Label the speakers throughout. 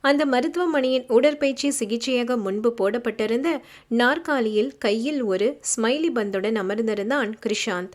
Speaker 1: அந்த மருத்துவமனையின் உடற்பயிற்சி சிகிச்சையாக முன்பு போடப்பட்டிருந்த நாற்காலியில் கையில் ஒரு ஸ்மைலி பந்துடன் அமர்ந்திருந்தான் கிருஷாந்த்.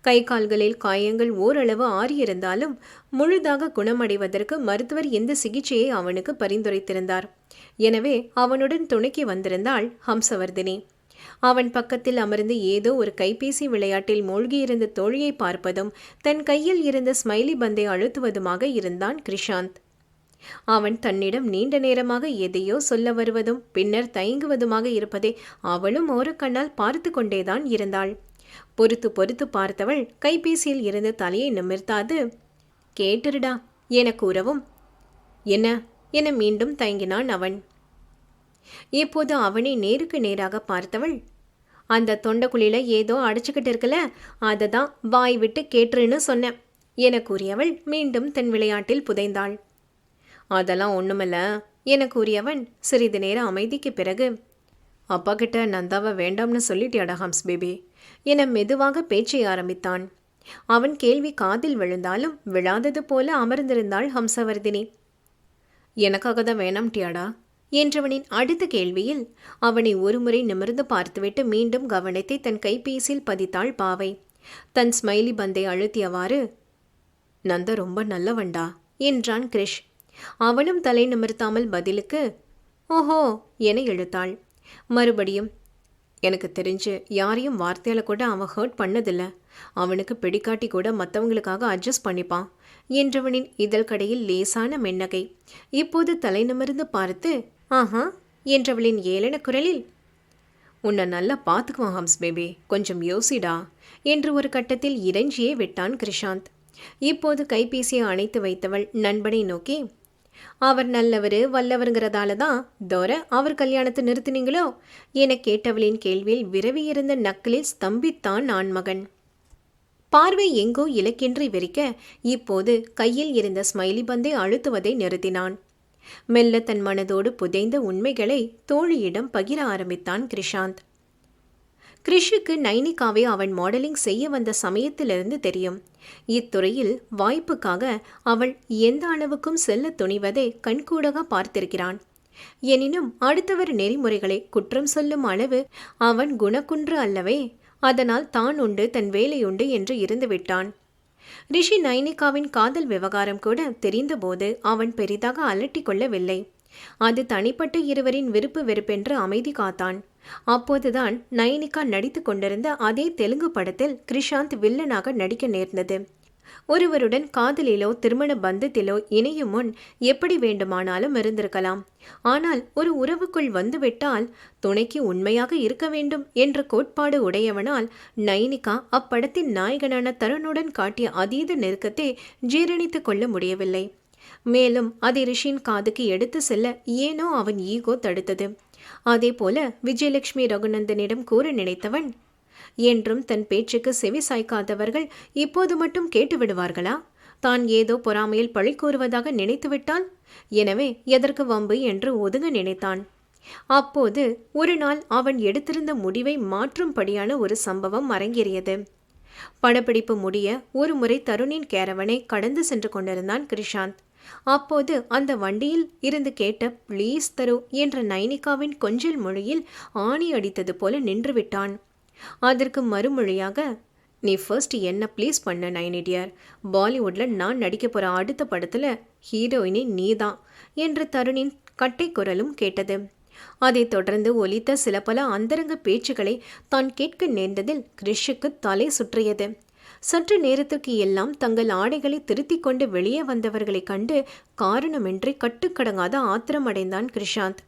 Speaker 1: கை கால்களில் காயங்கள் ஓரளவு ஆறியிருந்தாலும் முழுதாக குணமடைவதற்கு மருத்துவர் இந்த சிகிச்சையை அவனுக்கு பரிந்துரைத்திருந்தார். எனவே அவனுடன் துணைக்கு வந்திருந்தாள் ஹம்சவர்தினி. அவன் பக்கத்தில் அமர்ந்து ஏதோ ஒரு கைபேசி விளையாட்டில் மூழ்கியிருந்த தோழியை பார்ப்பதும் தன் கையில் இருந்த ஸ்மைலி பந்தை அழுத்துவதுமாக இருந்தான் கிருஷாந்த். அவன் தன்னிடம் நீண்ட நேரமாக எதையோ சொல்ல வருவதும் பின்னர் தயங்குவதுமாக இருப்பதை அவளும் ஒரு கண்ணால் பார்த்து கொண்டேதான் இருந்தாள். பொறுத்து பொறுத்து பார்த்தவள் கைபேசியில் இருந்து தலையை நிமிர்த்தாது. கேட்டுருடா என கூறவும் என்ன என மீண்டும் தயங்கினான் அவன். இப்போது அவனை நேருக்கு நேராக பார்த்தவள் அந்த தொண்டைக்குழியில ஏதோ அடைச்சிக்கிட்டு இருக்கல அதை தான் வாய் விட்டு கேட்டுருன்னு சொன்னேன் என கூறியவள் மீண்டும் தன் விளையாட்டில் புதைந்தாள். அதெல்லாம் ஒன்றுமில்ல என கூறியவன் சிறிது நேர அமைதிக்கு பிறகு அப்பா கிட்ட நந்தாவை வேண்டாம்னு சொல்லிட்டியாடா ஹம்ஸ் பேபி? என மெதுவாக பேச்சை ஆரம்பித்தான். அவன் கேள்வி காதில் விழுந்தாலும் விழாதது போல அமர்ந்திருந்தாள் ஹம்சவர்தினி. எனக்காக தான் வேணாம்ட்டியாடா என்றவனின் அடுத்த கேள்வியில் அவனை ஒருமுறை நிமிர்ந்து பார்த்துவிட்டு மீண்டும் கவனத்தை தன் கைபேசியில் பதித்தாள் பாவை. தன் ஸ்மைலி பந்தை அழுத்தியவாறு நந்தா ரொம்ப நல்லவன்டா என்றான் கிரிஷ். அவனும் தலை நிமிர்த்தாமல் பதிலுக்கு ஓஹோ என இழுத்தாள் மறுபடியும் எனக்கு தெரிஞ்சு யாரையும் வார்த்தையால் கூட அவன் ஹர்ட் பண்ணதில்ல. அவனுக்கு பிடிக்காட்டி கூட மற்றவங்களுக்காக அட்ஜஸ்ட் பண்ணிப்பான் என்றவனின் இதழ் கடையில் லேசான மென்னகை. இப்போது தலை நிமிர்ந்து பார்த்து ஆஹா என்றவளின் ஏளன குரலில் உன்னை நல்லா பார்த்துக்குவான் ஹம்ஸ் பேபி கொஞ்சம் யோசிடா என்று ஒரு கட்டத்தில் இறைஞ்சியே விட்டான் கிருஷாந்த். இப்போது கைபேசியை அணைத்து வைத்தவள் நண்பனை நோக்கி அவர் நல்லவர் வல்லவருங்கிறதால தான் தோர அவர் கல்யாணத்தை நிறுத்தினீங்களோ? என கேட்டவளின் கேள்வியில் விரவி இருந்த நக்கலில் ஸ்தம்பித்தான் ஆண்மகன். பார்வை எங்கோ இலக்கின்றி விரிக்க இப்போது கையில் இருந்த ஸ்மைலி பந்தை அழுத்துவதை நிறுத்தினான். மெல்ல தன் மனதோடு புதைந்த உண்மைகளை தோழியிடம் பகிர ஆரம்பித்தான் கிருஷாந்த். கிரிஷுக்கு நைனிகாவை அவன் மாடலிங் செய்ய வந்த சமயத்திலிருந்து தெரியும். இத்துறையில் வாய்ப்புக்காக அவள் எந்த அளவுக்கும் செல்ல துணிவதை கண்கூடாக பார்த்திருக்கிறான். எனினும் அடுத்தவர் நெறிமுறைகளை குற்றம் சொல்லும் அளவு அவன் குணக்குன்று அல்லவே அதனால் தான் உண்டு தன் வேலையுண்டு என்று இருந்துவிட்டான். ரிஷி நைனிகாவின் காதல் விவகாரம் கூட தெரிந்தபோது அவன் பெரிதாக அலட்டி கொள்ளவில்லை. அது தனிப்பட்ட இருவரின் விருப்பு வெறுப்பென்று அமைதி காத்தான். அப்போதுதான் நயனிகா நடித்து கொண்டிருந்த அதே தெலுங்கு படத்தில் கிருஷாந்த் வில்லனாக நடிக்க நேர்ந்தது. ஒருவருடன் காதலிலோ திருமண பந்தத்திலோ இணையும் முன் எப்படி வேண்டுமானாலும் இருந்திருக்கலாம். ஆனால் ஒரு உறவுக்குள் வந்துவிட்டால் துணைக்கு உண்மையாக இருக்க வேண்டும் என்ற கோட்பாடு உடையவனால் நயனிகா அப்படத்தின் நாயகனான தருணுடன் காட்டிய அதீத நெருக்கத்தை ஜீரணித்துக் கொள்ள முடியவில்லை. மேலும் அதை ரிஷின் காதுக்கு எடுத்து செல்ல ஏனோ அவன் ஈகோ தடுத்தது. அதே போல விஜயலட்சுமி ரகுநந்தனிடம் கூற நினைத்தவன் என்றும் தன் பேச்சுக்கு செவி சாய்க்காதவர்கள் இப்போது மட்டும் கேட்டு விடுவார்களா? தான் ஏதோ பொறாமையில் பழி கூறுவதாக நினைத்துவிட்டால்? எனவே எதற்கு வம்பு என்று ஒதுங்க நினைத்தான். அப்போது ஒரு நாள் அவன் எடுத்திருந்த முடிவை மாற்றும்படியான ஒரு சம்பவம் அரங்கேறியது. படப்பிடிப்பு முடிய ஒரு முறை தருணின் கேரவனை கடந்து சென்று கொண்டிருந்தான் கிருஷாந்த். அப்போது அந்த வண்டியில் இருந்து கேட்ட ப்ளீஸ் தரு என்ற நைனிகாவின் கொஞ்சல் மொழியில் ஆணி அடித்தது போல நின்றுவிட்டான் அதற்கு மறுமொழியாக நீ ஃபர்ஸ்ட் என்ன ப்ளீஸ் பண்ண நைனிடியர் பாலிவுட்டில் நான் நடிக்க போகிற அடுத்த படத்தில் ஹீரோயினி நீதான் என்று தருணின் கட்டை குரலும் கேட்டது. அதைத் தொடர்ந்து ஒலித்த சில பல அந்தரங்க பேச்சுக்களை தான் கேட்க நேர்ந்ததில் கிரிஷுக்கு தலை சுற்றியது. சற்று நேரத்துக்கு எல்லாம் தங்கள் ஆடைகளை திருத்திக் கொண்டு வெளியே வந்தவர்களைக் கண்டு காரணமின்றி கட்டுக்கடங்காத ஆத்திரமடைந்தான் கிருஷாந்த்.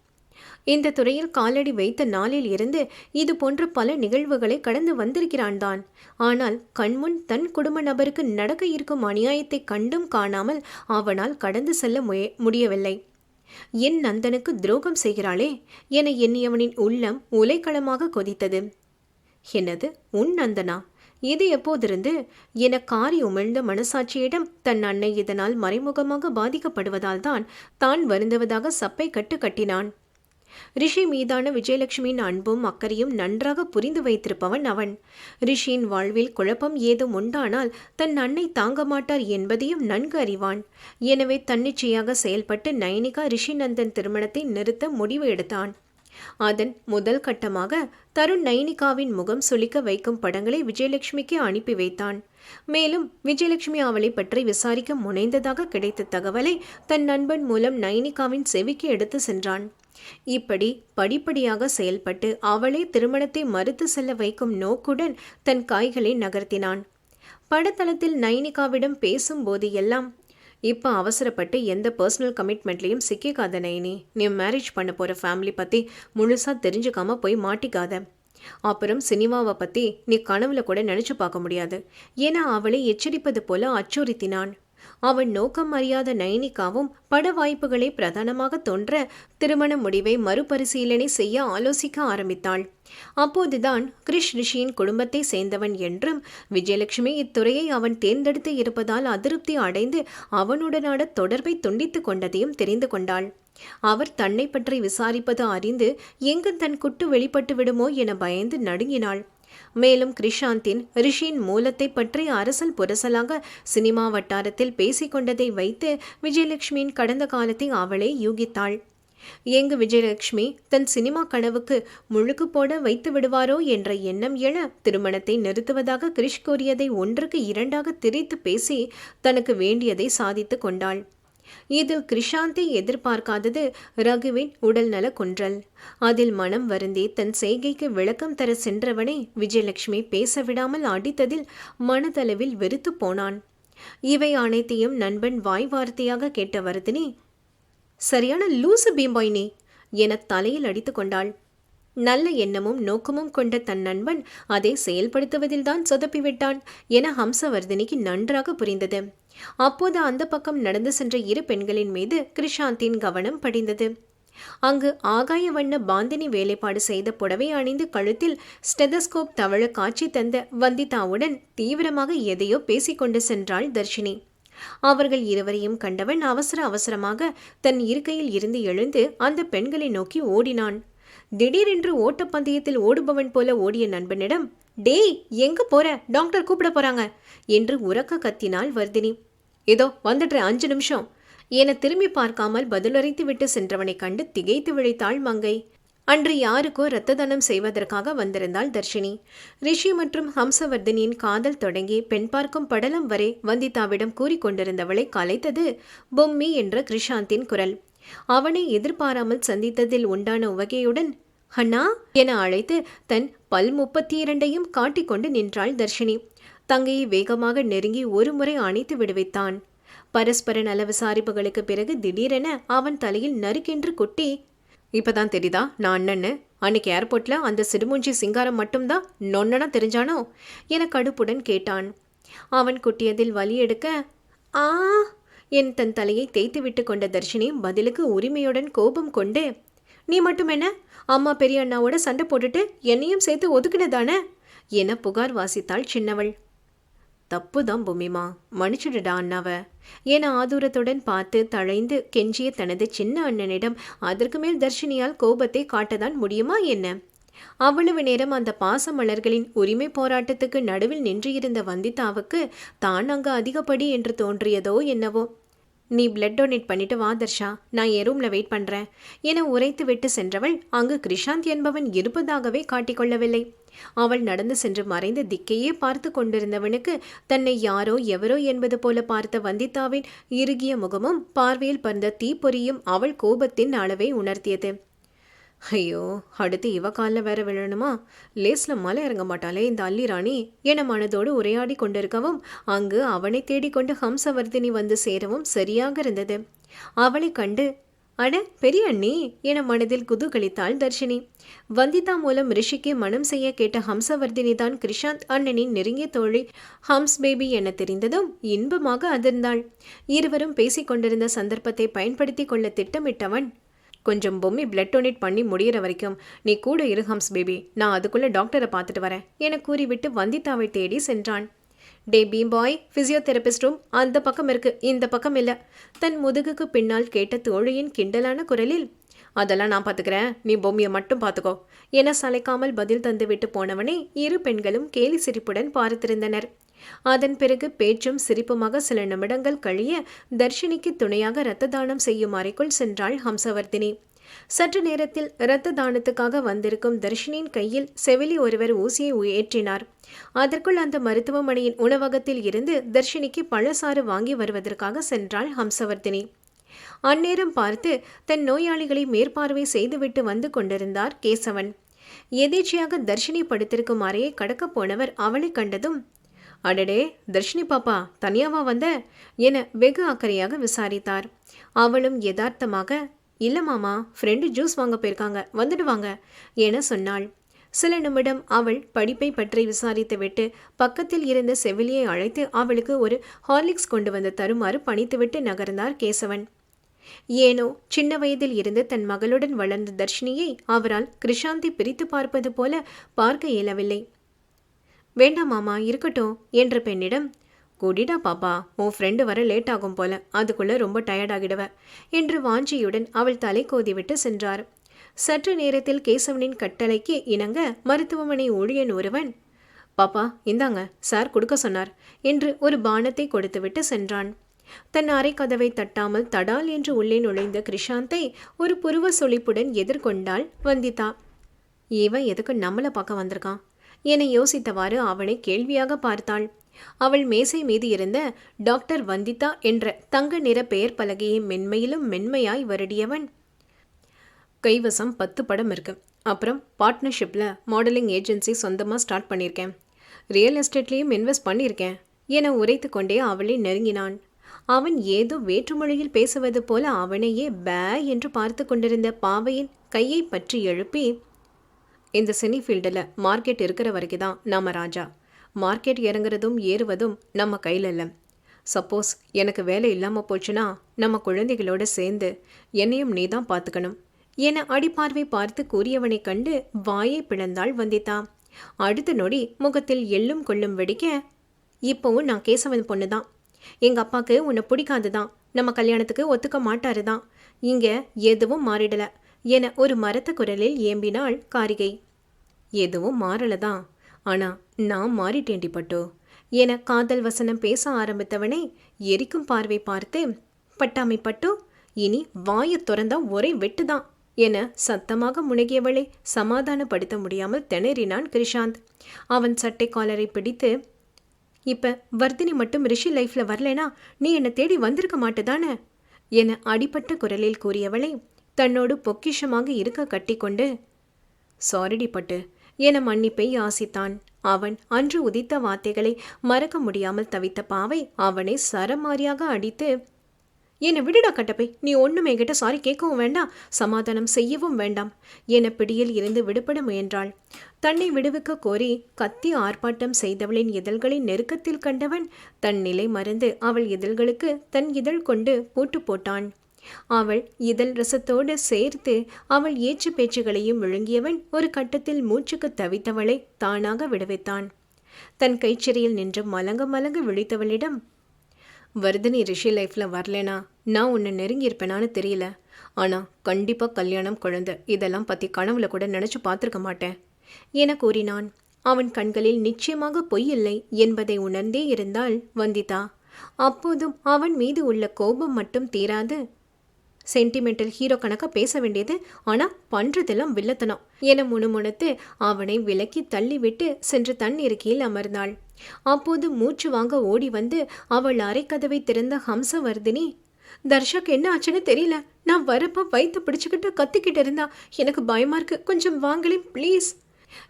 Speaker 1: இந்த துறையில் காலடி வைத்த நாளில் இருந்து இது போன்ற பல நிகழ்வுகளை கடந்து வந்திருக்கிறான் தான். ஆனால் கண்முன் தன் குடும்ப நபருக்கு நடக்க இருக்கும் அநியாயத்தை கண்டும் காணாமல் அவனால் கடந்து செல்ல முய முடியவில்லை. என் நந்தனுக்கு துரோகம் செய்கிறாளே என எண்ணியவனின் உள்ளம் உலைக்களமாக கொதித்தது. என்னது உன் நந்தனா? இது எப்போதிருந்து? என காரி உமிழ்ந்த மனசாட்சியிடம் தன் அன்னை இதனால் மறைமுகமாக பாதிக்கப்படுவதால் தான் தான் வருந்துவதாக சப்பை கட்டு கட்டினான். ரிஷி மீதான விஜயலட்சுமியின் அன்பும் அக்கறையும் நன்றாக புரிந்து வைத்திருப்பவன் அவன். ரிஷியின் வாழ்வில் குழப்பம் ஏதும் உண்டானால் தன் அன்னை தாங்க மாட்டார் என்பதையும் நன்கு அறிவான். எனவே தன்னிச்சையாக செயல்பட்டு நயனிகா ரிஷிநந்தன் திருமணத்தை நிறுத்த முடிவு எடுத்தான். அதன் முதல் கட்டமாக தருண் நைனிகாவின் முகம் சுளிக்க வைக்கும் படங்களை விஜயலட்சுமிக்கு அனுப்பி வைத்தான். மேலும் விஜயலட்சுமி அவளை பற்றி விசாரிக்க முனைந்ததாக கிடைத்த தகவலை தன் நண்பன் மூலம் நைனிகாவின் செவிக்கு எடுத்து சென்றான். இப்படி படிப்படியாக செயல்பட்டு அவளே திருமணத்தை மறுத்து செல்ல வைக்கும் நோக்குடன் தன் காய்களை நகர்த்தினான். படத்தளத்தில் நைனிகாவிடம் பேசும்போது எல்லாம் இப்போ அவசரப்பட்டு எந்த பர்சனல் கமிட்மெண்ட்லேயும் சிக்கிக்காத நயனி நீ மேரேஜ் பண்ண போகிற ஃபேமிலி பற்றி முழுசாக தெரிஞ்சுக்காம போய் மாட்டிக்காத. அப்புறம் சினிமாவை பற்றி நீ கனவுல கூட நினச்சி பார்க்க முடியாது. ஏன்னா அவளை எச்சரிப்பது போல அச்சுறுத்தினான். அவன் நோக்கம் அறியாத நயனிகாவும் பட வாய்ப்புகளை பிரதானமாக தோன்ற திருமண முடிவை மறுபரிசீலனை செய்ய ஆலோசிக்க ஆரம்பித்தாள். அப்போதுதான் கிரிஷ் ரிஷியின் குடும்பத்தை சேர்ந்தவன் என்றும் விஜயலட்சுமி இத்துறையை அவன் தேர்ந்தெடுத்து இருப்பதால் அதிருப்தி அடைந்து அவனுடனான தொடர்பை துண்டித்து கொண்டதையும் தெரிந்து கொண்டாள். அவர் தன்னை பற்றி விசாரிப்பது அறிந்து எங்கு தன் குட்டு வெளிப்பட்டு விடுமோ என பயந்து நடுங்கினாள். மேலும் கிரிஷாந்தின் ரிஷியின் மூலத்தை பற்றி அரசல் புரசலாக சினிமா வட்டாரத்தில் பேசிக்கொண்டதை வைத்து விஜயலட்சுமியின் கடந்த காலத்தை அவளே யூகித்தாள். எங்கு விஜயலட்சுமி தன் சினிமா கனவுக்கு முழுக்கு போட வைத்து விடுவாரோ என்ற எண்ணம் எழ திருமணத்தை நிறுத்துவதாக கிரிஷ் கூறியதை ஒன்றுக்கு இரண்டாக திரித்து பேசி தனக்கு வேண்டியதை சாதித்து கொண்டாள். இதில் கிருஷாந்தை எதிர்பார்க்காதது ரகுவின் உடல்நல குன்றல். அதில் மனம் வருந்தி தன் செய்கைக்கு விளக்கம் தர சென்றவனை விஜயலட்சுமி பேச விடாமல் அடித்ததில் மனதளவில் வெறுத்து போனான். இவை அனைத்தையும் நண்பன் வாய் வார்த்தையாக கேட்ட வருதினி சரியான லூசு பீம்பாயினி என தலையில் அடித்து கொண்டாள். நல்ல எண்ணமும் நோக்கமும் கொண்ட தன் நண்பன் அதை செயல்படுத்துவதில்தான் சொதப்பிவிட்டான் என ஹம்சவர்தினிக்கு நன்றாக புரிந்தது. அப்போது அந்த பக்கம் நடந்து சென்ற இரு பெண்களின் மீது கிருஷாந்தின் கவனம் படிந்தது. அங்கு ஆகாய வண்ண பாந்தினி வேலைப்பாடு செய்த புடவை அணிந்து கழுத்தில் ஸ்டெதஸ்கோப் தவழ காட்சி தந்த வந்திதாவுடன் தீவிரமாக எதையோ பேசிக்கொண்டு சென்றாள் தர்ஷினி. அவர்கள் இருவரையும் கண்டவன் அவசர அவசரமாக தன் இருக்கையில் இருந்து எழுந்து அந்த பெண்களை நோக்கி ஓடினான். திடீரென்று ஓட்டப்பந்தயத்தில் ஓடுபவன் போல ஓடிய நண்பனிடம் டேய் எங்க போற? டாக்டர் கூப்பிட போறாங்க. என்று உறக்க கத்தினாள் வர்தினி. ஏதோ வந்துடுற அஞ்சு நிமிஷம். என திரும்பி பார்க்காமல் பதிலுரைத்து விட்டு சென்றவனை கண்டு திகைத்து விழித்தாள் மங்கை. அன்று யாருக்கோ இரத்த தானம் செய்வதற்காக வந்திருந்தாள் தர்ஷினி. ரிஷி மற்றும் ஹம்சவர்தினியின் காதல் தொடங்கி பெண் பார்க்கும் படலம் வரை வந்திதாவிடம் கூறிக்கொண்டிருந்தவளை கலைத்தது பொம்மி என்ற கிருஷாந்தின் குரல். அவனை எதிர்பாராமல் சந்தித்ததில் உண்டான உவகையுடன் அண்ணா என அழைத்து தன் பல் முப்பத்தி இரண்டையும் காட்டிக்கொண்டு நின்றாள் தர்ஷினி. தங்கையை வேகமாக நெருங்கி ஒரு முறை அணைத்து விடுவித்தான் பரஸ்பர நல விசாரிப்புகளுக்கு பிறகு திடீரென அவன் தலையில் நறுக்கென்று கொட்டி இப்பதான் தெரியுதா நான் அண்ணன்னு. அன்னைக்கு ஏர்போர்ட்ல அந்த சிடுமூஞ்சி சிங்காரம் மட்டும்தான் நொன்னனா தெரிஞ்சானோ? என கடுப்புடன் கேட்டான். அவன் குட்டியதில் வலி எடுக்க ஆ? என் தன் தலையை தேய்த்து விட்டு கொண்ட தர்ஷினி பதிலுக்கு உரிமையுடன் கோபம் கொண்டு நீ மட்டும் என்ன? அம்மா பெரிய அண்ணாவோட சண்டை போட்டுட்டு என்னையும் சேர்த்து ஒதுக்கினதானே? என புகார் வாசித்தாள் சின்னவள். தப்பு தான் பூமிமா மன்னிச்சுடுடா அண்ணாவை. என ஆதூரத்துடன் பார்த்து தழைந்து கெஞ்சிய தனது சின்ன அண்ணனிடம் அதற்கு மேல் தர்ஷினியால் கோபத்தை காட்டதான் முடியுமா என்ன? அவ்வளவு நேரம் அந்த பாச மலர்களின் உரிமை போராட்டத்துக்கு நடுவில் நின்றிருந்த வந்திதாவுக்கு தான் அங்கு அதிகப்படி என்று தோன்றியதோ என்னவோ? நீ பிளட் டொனேட் பண்ணிட்டு வா தர்ஷா. நான் என் ரூம்ல வெயிட் பண்றேன். என உரைத்து விட்டு சென்றவள் அங்கு கிருஷாந்த் என்பவன் இருப்பதாகவே காட்டிக்கொள்ளவில்லை அவள் நடந்து சென்று மறைந்த திக்கையே பார்த்து கொண்டிருந்தவனுக்கு தன்னை யாரோ எவரோ என்பது போல பார்த்த வந்திதாவின் இறுகிய முகமும் பார்வையில் பறந்த தீப்பொறியும் அவள் கோபத்தின் அளவை உணர்த்தியது. ஐயோ அடுத்து இவ காலில் வேற விழணுமா? லேஸ்ல மலை இறங்க மாட்டாளே இந்த அல்லிராணி என மனதோடு உரையாடி கொண்டிருக்கவும் அங்கு அவனை தேடிக்கொண்டு ஹம்சவர்தினி வந்து சேரவும் சரியாக இருந்தது. அவளை கண்டு அட பெரிய அண்ணி! என மனதில் குதூகலித்தாள் தர்ஷினி. வந்திதா மூலம் ரிஷிக்கு மனம் செய்ய கேட்ட ஹம்சவர்தினி தான் கிருஷாந்த் அண்ணனின் நெருங்கிய தோழி. ஹம்ஸ் பேபி என தெரிந்ததும் இன்பமாக அதிர்ந்தாள். இருவரும் பேசிக்கொண்டிருந்த சந்தர்ப்பத்தை பயன்படுத்தி கொள்ள திட்டமிட்டவன் கொஞ்சம் பொம்மி பிளட் டொனேட் பண்ணி முடியிற வரைக்கும் நீ கூட இரு ஹம்ஸ் பேபி. நான் அதுக்குள்ளே டாக்டரை பார்த்துட்டு வரேன். என கூறிவிட்டு வந்திதாவை தேடி சென்றான். டே பீம் பாய் ஃபிசியோதெரபிஸ்ட் ரூம் அந்த பக்கம் இருக்கு. இந்த பக்கம் இல்லை. தன் முதுகுக்கு பின்னால் கேட்ட தோழியின் கிண்டலான குரலில் அதெல்லாம் நான் பார்த்துக்கிறேன். நீ பொம்மியை மட்டும் பார்த்துக்கோ. என சளைக்காமல் பதில் தந்துவிட்டு போனவனை இரு பெண்களும் கேலி சிரிப்புடன் பார்த்திருந்தனர். அதன் பிறகு பேச்சும் சிரிப்புமாக சில நிமிடங்கள் கழிய தர்ஷினிக்கு துணையாக இரத்த தானம் செய்யும் அறைக்குள் சென்றாள் ஹம்சவர்த்தினி சற்று நேரத்தில் இரத்த தானத்துக்காக வந்திருக்கும் தர்ஷினியின் கையில் செவிலி ஒருவர் ஊசியை ஏற்றினார். அதற்குள் அந்த மருத்துவமனையின் உணவகத்தில் இருந்து தர்ஷினிக்கு பழசாறு வாங்கி வருவதற்காக சென்றாள் ஹம்சவர்த்தினி அந்நேரம் பார்த்து தன் நோயாளிகளை மேற்பார்வை செய்துவிட்டு வந்து கொண்டிருந்தார் கேசவன். எதேச்சியாக தர்ஷினி படுத்திருக்கும் அறையை கடக்கப் போனவர் அவளை கண்டதும் அடடே தர்ஷினி பாப்பா தனியாவா வந்த? என வெகு அக்கறையாக விசாரித்தார். அவளும் யதார்த்தமாக இல்லை மாமா ஃப்ரெண்டு ஜூஸ் வாங்க போயிருக்காங்க வந்துடுவாங்க என சொன்னாள். சில நிமிடம் அவள் படிப்பை பற்றி விசாரித்துவிட்டு பக்கத்தில் இருந்த செவிலியை அழைத்து அவளுக்கு ஒரு ஹார்லிக்ஸ் கொண்டு வந்து தருமாறு பணித்துவிட்டு நகர்ந்தார் கேசவன். ஏனோ சின்ன வயதில் இருந்து தன் மகளுடன் வளர்ந்த தர்ஷினியை அவரால் கிருஷாந்தி பிரித்து பார்ப்பது போல பார்க்க இயலவில்லை. வேண்டாம் மாமா இருக்கட்டும் என்ற பெண்ணிடம் கூடிடா பாப்பா உன் ஃப்ரெண்டு வர லேட் ஆகும் போல அதுக்குள்ள ரொம்ப டயர்டாகிடுவ என்று வாஞ்சியுடன் அவள் தலை கோதிவிட்டு சென்றார். சற்று நேரத்தில் கேசவனின் கட்டளைக்கு இணங்க மருத்துவமனை ஊழியன் ஒருவன் பாப்பா இந்தாங்க சார் கொடுக்க சொன்னார் என்று ஒரு பானத்தை கொடுத்துவிட்டு சென்றான். தன் அறை கதவை தட்டாமல் தடால் என்று உள்ளே நுழைந்த கிருஷாந்தை ஒரு புருவ சொலிப்புடன் எதிர்கொண்டாள் வந்திதா. இவன் எதுக்கு நம்மளை பார்க்க வந்திருக்கான்? என யோசித்தவாறு அவனை கேள்வியாக பார்த்தாள். அவள் மேசை மீது இருந்த டாக்டர் வந்திதா என்ற தங்க நிற பெயர் பலகையை மென்மையிலும் மென்மையாய் வருடியவன். கைவசம் பத்து படம் இருக்கு. அப்புறம் பார்ட்னர்ஷிப்பில் மாடலிங் ஏஜென்சி சொந்தமாக ஸ்டார்ட் பண்ணியிருக்கேன் ரியல் எஸ்டேட்லேயும் இன்வெஸ்ட் பண்ணியிருக்கேன் என உரைத்து கொண்டே அவளை நெருங்கினான். அவன் ஏதோ வேற்றுமொழியில் பேசுவது போல அவனையே பே என்று பார்த்து கொண்டிருந்த பாவையின் கையை பற்றி எழுப்பி இந்த சினி ஃபீல்டில் மார்க்கெட் இருக்கிற வரைக்கும் தான் நாம் ராஜா. மார்க்கெட் இறங்குறதும் ஏறுவதும் நம்ம கையில் இல்லை. சப்போஸ் எனக்கு வேலை இல்லாமல் போச்சுன்னா நம்ம குழந்தைகளோட சேர்ந்து என்னையும் நீ தான் பார்த்துக்கணும் என அடிப்பார்வை பார்த்து கூறியவனை கண்டு வாயை பிளந்தாள் வந்திதா. அடுத்த நொடி முகத்தில் எள்ளும் கொள்ளும் வெடிக்க இப்போவும் நான் கேசவன் பொண்ணு தான் எங்கள் அப்பாவுக்கு உன்னை பிடிக்காது தான் நம்ம கல்யாணத்துக்கு ஒத்துக்க மாட்டாரு தான் இங்கே எதுவும் மாறிடலை. என ஒரு மரத்த குரலில் ஏம்பினாள் காரிகை. எதுவும் மாறலதான் ஆனா ஆனால் நான் மாறிட்டேன்டி பட்டோ? என காதல் வசனம் பேச ஆரம்பித்தவனை எரிக்கும் பார்வை பார்த்து பட்டாமை பட்டு இனி வாயை திறந்தா ஒரே வெட்டுதான் என சத்தமாக முனகியவளை சமாதானப்படுத்த முடியாமல் திணறினான் கிரிஷாந்த். அவன் சட்டை காலரை பிடித்து இப்ப வர்தினி மட்டும் ரிஷி லைஃப்ல வரலனா நீ என்னை தேடி வந்திருக்க மாட்டேதானே? என அடிப்பட்ட குரலில் கூறியவளை தன்னோடு பொக்கிஷமாக இருக்க கட்டிக்கொண்டு சாரிடி பட்டு என மன்னிப்பை யாசித்தான் அவன் அன்று உதித்த வார்த்தைகளை மறக்க முடியாமல் தவித்த பாவை அவனை சரமாரியாக அடித்து என்னை விடுடா கட்டப்பை நீ ஒன்றுமே கிட்ட சாரி கேட்கவும் வேண்டாம் சமாதானம் செய்யவும் வேண்டாம் என பிடியில் இருந்து விடுபட முயன்றாள். தன்னை விடுவிக்க கோரி கத்தி ஆர்ப்பாட்டம் செய்தவளின் இதழ்களை நெருக்கத்தில் கண்டவன் தன் நிலை மறந்து அவள் இதழ்களுக்கு தன் இதழ் கொண்டு பூட்டு போட்டான். அவள் இதழ் ரசத்தோடு சேர்த்து அவள் ஏற்று பேச்சுகளையும் விழுங்கியவன் ஒரு கட்டத்தில் மூச்சுக்கு தவித்தவளை தானாக விடுவித்தான். தன் கைச்சிறையில் நின்று மலங்க மலங்க விழித்தவளிடம் வர்தினி ரிஷி லைஃப்பில் வரலனா நான் உன்னை நெருங்கியிருப்பேனான்னு தெரியல. ஆனால் கண்டிப்பாக கல்யாணம் குழந்தை இதெல்லாம் பற்றி கனவுல கூட நினச்சி பார்த்துருக்க மாட்டேன் என கூறினான். அவன் கண்களில் நிச்சயமாக பொய் இல்லை என்பதை உணர்ந்தே இருந்தால் வந்திதா. அப்போதும் அவன் மீது உள்ள கோபம் மட்டும் தீராது சென்டிமெண்டல் ஹீரோ கணக்காக பேச வேண்டியது. ஆனால் பண்ணுறதெல்லாம் வில்லத்தனம். என முணுமுணுத்து அவனை விலக்கி தள்ளிவிட்டு சென்று தன் இருக்கையில் அமர்ந்தாள். அப்போது மூச்சு வாங்க ஓடி வந்து அவள் அரைக்கதவை திறந்த ஹம்சவர்தினி தர்ஷக் என்ன ஆச்சுன்னு தெரியல. நான் வரப்ப வயிற்று பிடிச்சுக்கிட்டு கத்திக்கிட்டு இருந்தா. எனக்கு பயமா இருக்கு. கொஞ்சம் வாங்களேன் ப்ளீஸ்.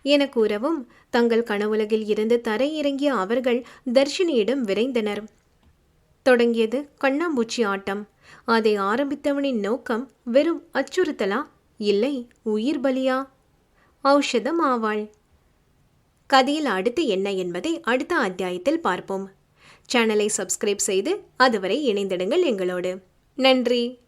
Speaker 1: என கூறவும் தங்கள் கனவுலகில் இருந்து தரையிறங்கிய அவர்கள் தர்ஷினியிடம் விரைந்தனர். தொடங்கியது கண்ணாம்பூச்சி ஆட்டம். அதை ஆரம்பித்தவனின் நோக்கம் வெறும் அச்சுறுத்தலா? இல்லை உயிர் பலியா? ஔஷதம் ஆவாள். கதையில் அடுத்து என்ன என்பதை அடுத்த அத்தியாயத்தில் பார்ப்போம். சேனலை சப்ஸ்கிரைப் செய்து அதுவரை இணைந்திடுங்கள் எங்களோடு. நன்றி.